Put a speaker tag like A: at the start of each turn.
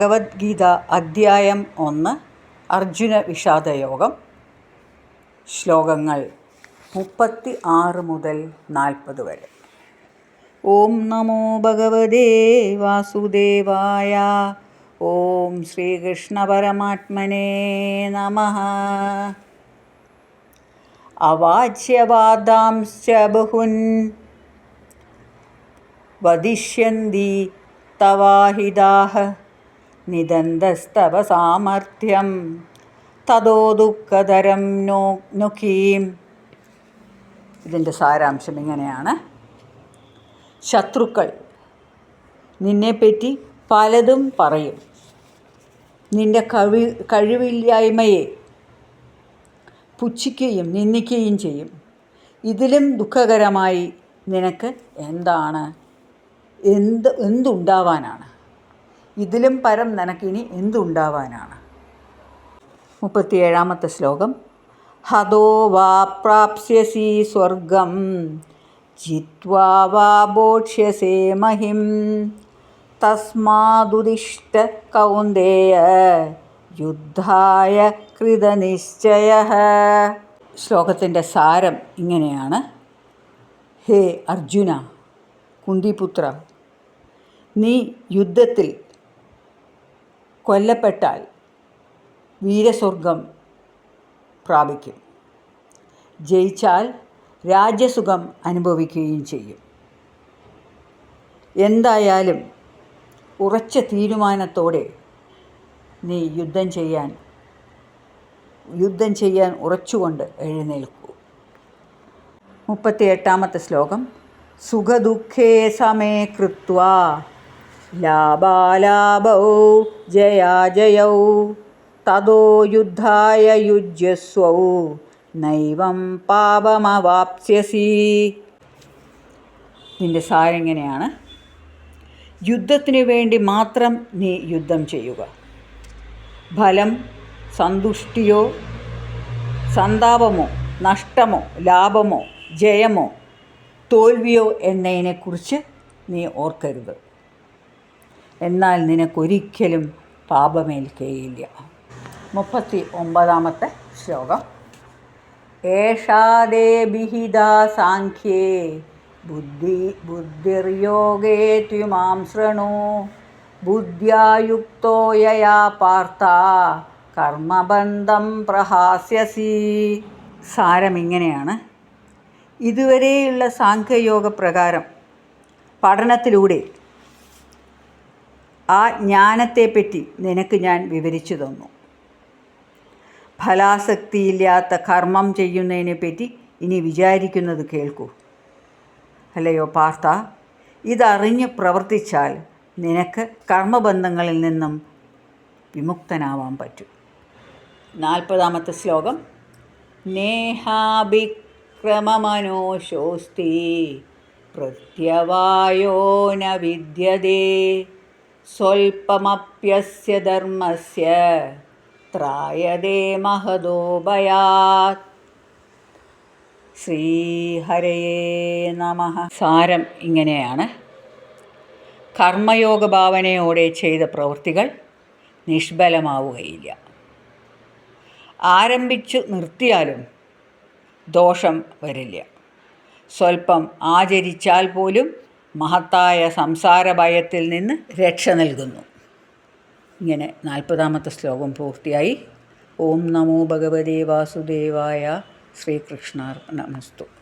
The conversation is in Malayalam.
A: ഭഗവത്ഗീത അദ്ധ്യായം ഒന്ന് അർജുന വിഷാദയോഗം ശ്ലോകങ്ങൾ മുപ്പത്തി ആറ് മുതൽ നാൽപ്പത് വരെ. ഓം നമോ ഭഗവതേ വാസുദേവായ ഓം ശ്രീകൃഷ്ണ പരമാത്മനേ നമ. അവാച്യവാദാംശ്ച ബഹുൻ വദിഷ്യന്തി തവാഹിതാഹ നിദന്തസ്തവ സാമർഥ്യം. തതോ ദുഃഖതരം നോ നുഖീം ഇതിന്റെ സാരാംശം ഇങ്ങനെയാണ്. ശത്രുക്കൾ നിന്നെപ്പറ്റി പലതും പറയും. നിന്റെ കഴി കഴിവില്ലായ്മയെ പുച്ഛിക്കുകയും നിന്ദിക്കുകയും ചെയ്യും. ഇതിലും ദുഃഖകരമായി നിനക്ക് എന്താണ്? എന്ത് എന്തുണ്ടാവാനാണ്? ഇതിലും പരം നിനക്കിനി എന്തുണ്ടാവാനാണ്? മുപ്പത്തിയേഴാമത്തെ ശ്ലോകം. ഹതോ വാ പ്രാപ്സ്യസി സ്വർഗം ജിത്വാ വാ ബോക്ഷ്യസേ മഹിം. തസ്മാതുദിഷ്ട കൗന്ദേയ യുദ്ധായ കൃതനിശ്ചയ. ശ്ലോകത്തിന്റെ സാരം ഇങ്ങനെയാണ്. ഹേ അർജുന കുന്തിപുത്ര നീ യുദ്ധത്തിൽ കൊല്ലപ്പെട്ടാൽ വീരസ്വർഗം പ്രാപിക്കും. ജയിച്ചാൽ രാജ്യസുഖം അനുഭവിക്കുകയും ചെയ്യും. എന്തായാലും ഉറച്ച തീരുമാനത്തോടെ നീ യുദ്ധം ചെയ്യാൻ യുദ്ധം ചെയ്യാൻ ഉറച്ചുകൊണ്ട് എഴുന്നേൽക്കൂ. മുപ്പത്തി എട്ടാമത്തെ ശ്ലോകം. സുഖദുഃഖേ സമേ കൃത്വ. ലാഭാലാഭൗ ജയാജയൗ തതോ യുദ്ധായ യുജ്യസ്വൗ. നൈവം പാപമവാപ്സ്യസി. നിന്റെ സാരെങ്ങനെയാണ് യുദ്ധത്തിന് വേണ്ടി മാത്രം നീ യുദ്ധം ചെയ്യുക. ഫലം സന്തുഷ്ടിയോ സന്താപമോ നഷ്ടമോ ലാഭമോ ജയമോ തോൽവിയോ എന്നതിനെക്കുറിച്ച് നീ ഓർക്കരുത്. എന്നാൽ നിനക്കൊരിക്കലും പാപമേൽക്കുകയില്ല മുപ്പത്തി ഒമ്പതാമത്തെ ശ്ലോകം. ഏഷാദേ വിഹിത സാഖ്യേ ബുദ്ധി ബുദ്ധിർയോഗേ ത്യുമാം ശൃണു. ബുദ്ധ്യായുക്തോ യയാ പാർത്ഥ കർമ്മബന്ധം പ്രഹാസ്യസി. സാരമിങ്ങനെയാണ്. ഇതുവരെയുള്ള സാഖ്യയോഗ പ്രകാരം പഠനത്തിലൂടെ ആ ജ്ഞാനത്തെപ്പറ്റി നിനക്ക് ഞാൻ വിവരിച്ചു തന്നു. ഫലാസക്തിയില്ലാത്ത കർമ്മം ചെയ്യുന്നതിനെ പറ്റി ഇനി വിചാരിക്കുന്നത് കേൾക്കൂ. അല്ലയോ പാർത്ത ഇതറിഞ്ഞ് പ്രവർത്തിച്ചാൽ നിനക്ക് കർമ്മബന്ധങ്ങളിൽ നിന്നും വിമുക്തനാവാൻ പറ്റും. നാൽപ്പതാമത്തെ ശ്ലോകം. നേഹാഭിക്രമമനോശോസ്തി പ്രത്യവായോ ന വിദ്യതേ. ധർമ്മസ്യ. ത്രായതേ മഹദോ ഭയാത്. ശ്രീഹരയേ നമ. സാരം ഇങ്ങനെയാണ്. കർമ്മയോഗ ഭാവനയോടെ ചെയ്ത പ്രവൃത്തികൾ നിഷ്ഫലമാവുകയില്ല ആരംഭിച്ചു നിർത്തിയാലും ദോഷം വരില്ല. സ്വൽപ്പം ആചരിച്ചാൽ പോലും മഹത്തായ സംസാര ഭയത്തിൽ നിന്ന് രക്ഷ നൽകുന്നു. ഇങ്ങനെ നാൽപ്പതാമത്തെ ശ്ലോകം പൂർത്തിയായി. ഓം നമോ ഭഗവതേ വാസുദേവായ ശ്രീകൃഷ്ണാർപ്പണമസ്തു.